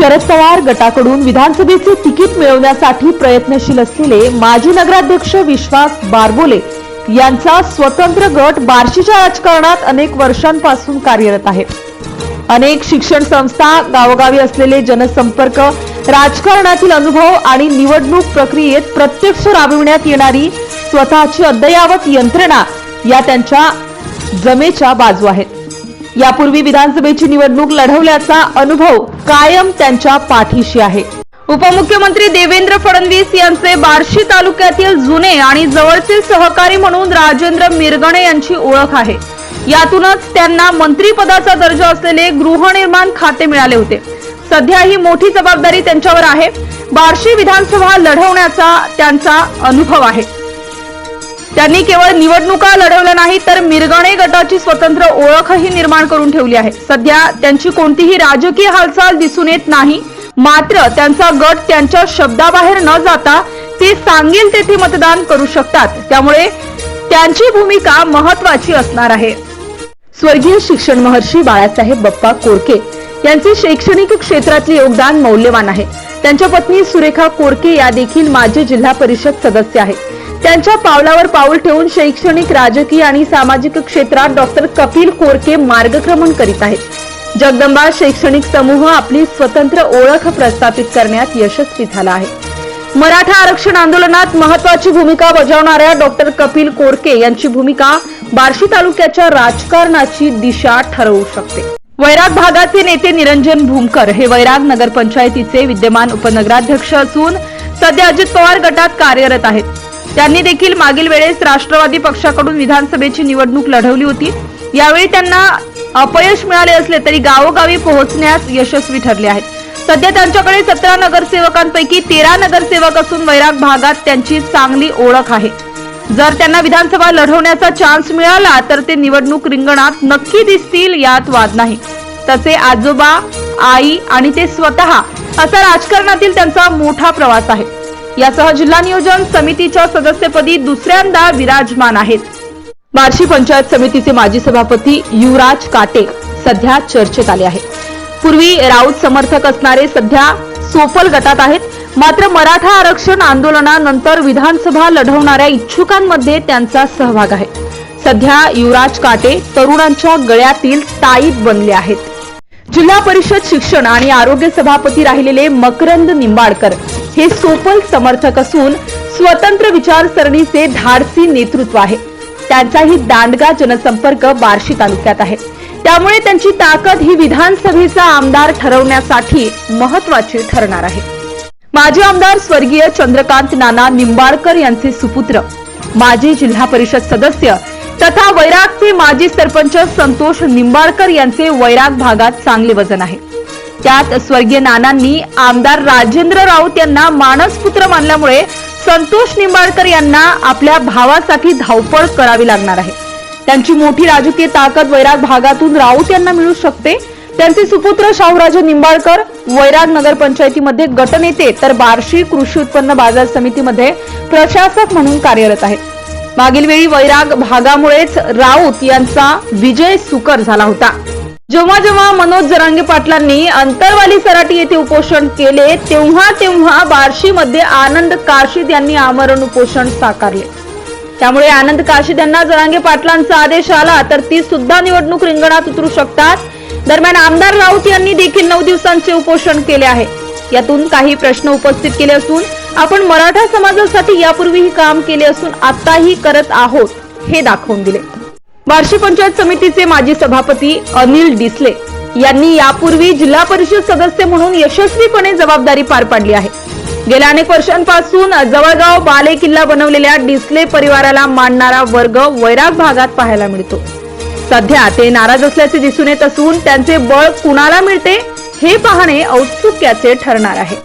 शरद पवार गटाकडून विधानसभेचे तिकीट मिळवण्यासाठी प्रयत्नशील असलेले माजी नगराध्यक्ष विश्वास बारबोले यांचा स्वतंत्र गट बार्शीच्या राजकारणात अनेक वर्षांपासून कार्यरत आहे. अनेक शिक्षण संस्था गावोगावी असलेले जनसंपर्क राजकारणातील अनुभव आणि निवडणूक प्रक्रियेत प्रत्यक्ष राबविण्यात येणारी स्वतःची अद्ययावत यंत्रणा या त्यांच्या जमेच्या बाजू आहेत. यापूर्वी विधानसभेची निवडणूक लढवल्याचा अनुभव कायम त्यांच्या पाठीशी आहे. उपमुख्यमंत्री देवेंद्र फडणवीस यांचे बार्शी तालुक्यातील जुने आणि जवळचे सहकारी म्हणून राजेंद्र मिरगणे यांची ओळख आहे. यातूनच त्यांना मंत्रीपदाचा दर्जा असलेले गृहनिर्माण खाते मिळाले होते. सध्या ही मोठी जबाबदारी त्यांच्यावर आहे. बार्शी विधानसभा लढवण्याचा त्यांचा अनुभव आहे. त्यांनी केवळ निवडणुका लढवल्या नाही तर मिरगणे गटाची स्वतंत्र ओळखही निर्माण करून ठेवली आहे. सध्या त्यांची कोणतीही राजकीय हालचाल दिसून येत नाही मात्र त्यांचा गट त्यांच्या शब्दाबाहेर न जाता ते सांगेल तेथे मतदान करू शकतात. त्यामुळे त्यांची भूमिका महत्वाची असणार आहे. स्वर्गीय शिक्षण महर्षी बाळासाहेब बप्पा कोरके यांचे शैक्षणिक क्षेत्रातले योगदान मौल्यवान आहे. त्यांच्या पत्नी सुरेखा कोरके या देखील माजी जिल्हा परिषद सदस्य आहेत. त्यांच्या पावलावर पाऊल ठेवून शैक्षणिक राजकीय आणि सामाजिक क्षेत्रात डॉक्टर कपिल कोरके मार्गक्रमण करीत आहेत. जगदंबा शैक्षणिक समूह आपली स्वतंत्र ओळख प्रस्थापित करण्यात यशस्वी झाला आहे. मराठा आरक्षण आंदोलनात महत्वाची भूमिका बजावणाऱ्या डॉक्टर कपिल कोरके यांची भूमिका बार्शी तालुक्याच्या राजकारणाची दिशा ठरवू शकते. वैराग भागाचे नेते निरंजन भूमकर हे वैराग नगरपंचायतीचे विद्यमान उपनगराध्यक्ष असून सध्या अजित पवार गटात कार्यरत आहेत. त्यांनी देखील मागील वेळेस राष्ट्रवादी पक्षाकडून विधानसभेची निवडणूक लढवली होती. यावेळी त्यांना अपयश मिळाले असले तरी गावोगावी पोहोचण्यास यशस्वी ठरले आहेत. सध्या त्यांच्याकडे सतरा नगरसेवकांपैकी तेरा नगरसेवक असून वैराग भागात त्यांची चांगली ओळख आहे. जर त्यांना विधानसभा लढवण्याचा चान्स मिळाला तर ते निवडणूक रिंगणात नक्की दिसतील यात वाद नाही. तसे आजोबा आई आणि ते स्वतः असा राजकारणातील त्यांचा मोठा प्रवास आहे. यासह जिल्हा नियोजन समितीच्या सदस्यपदी दुसऱ्यांदा विराजमान आहेत. बार्शी पंचायत समितीचे माजी सभापती युवराज काटे सध्या चर्चेत आले आहेत. पूर्वी राऊत समर्थक असणारे सध्या सोपल गटात आहेत. मात्र मराठा आरक्षण आंदोलनानंतर विधानसभा लढवणाऱ्या इच्छुकांमध्ये त्यांचा सहभाग आहे. सध्या युवराज काटे तरुणांच्या गळ्यातील ताईत बनले आहेत. जिल्हा परिषद शिक्षण आणि आरोग्य सभापती राहिलेले मकरंद निंबाडकर हे सोपल समर्थक असून स्वतंत्र विचारसरणीचे धाडसी नेतृत्व आहे. त्यांचाही दांडगा जनसंपर्क बार्शी तालुक्यात आहे. त्यामुळे त्यांची ताकद ही विधानसभेचा आमदार ठरवण्यासाठी महत्वाची ठरणार आहे. माजी आमदार स्वर्गीय चंद्रकांत नाना निंबाळकर यांचे सुपुत्र माजी जिल्हा परिषद सदस्य तथा वैरागचे माजी सरपंच संतोष निंबाळकर यांचे वैराग भागात चांगले वजन आहे. त्यात स्वर्गीय नानांनी आमदार राजेंद्र राऊत यांना मानसपुत्र मानल्यामुळे संतोष निंबाळकर यांना आपल्या भावासाठी धावपळ करावी लागणार आहे. त्यांची मोठी राजकीय ताकद वैराग भागातून राऊत यांना मिळू शकते. त्यांचे सुपुत्र शाहूराजे निंबाळकर वैराग नगरपंचायतीमध्ये गटनेते तर बार्शी कृषी उत्पन्न बाजार समितीमध्ये प्रशासक म्हणून कार्यरत आहेत. मागील वेळी वैराग भागामुळेच राऊत यांचा विजय सुकर झाला होता. जेव्हा जेव्हा मनोज जरांगे पाटलांनी अंतरवाली सराटी येथे उपोषण केले तेव्हा तेव्हा बार्शीमध्ये आनंद काशीद यांनी आमरण उपोषण साकारले. त्यामुळे आनंद काशीद यांना जरांगे पाटलांचा आदेश आला तर ती सुद्धा निवडणूक रिंगणात उतरू शकतात. दरम्यान आमदार राऊत यांनी देखील नऊ दिवसांचे उपोषण केले आहे. यातून काही प्रश्न उपस्थित केले असून आपण मराठा समाजासाठी यापूर्वीही काम केले असून आताही करत आहोत हे दाखवून दिले. बार्शी पंचायत समितीचे माजी सभापती अनिल डिसले यांनी यापूर्वी जिल्हा परिषद सदस्य म्हणून यशस्वीपणे जबाबदारी पार पाडली आहे. गेल्या अनेक वर्षांपासून जवळगाव बाले किल्ला बनवलेल्या डिसले परिवाराला मानणारा वर्ग वैराग भागात पाहायला मिळतो. सध्या ते नाराज असल्याचे दिसून येत असून त्यांचे बळ कुणाला मिळते हे पाहणे औत्सुक्याचे ठरणार आहे.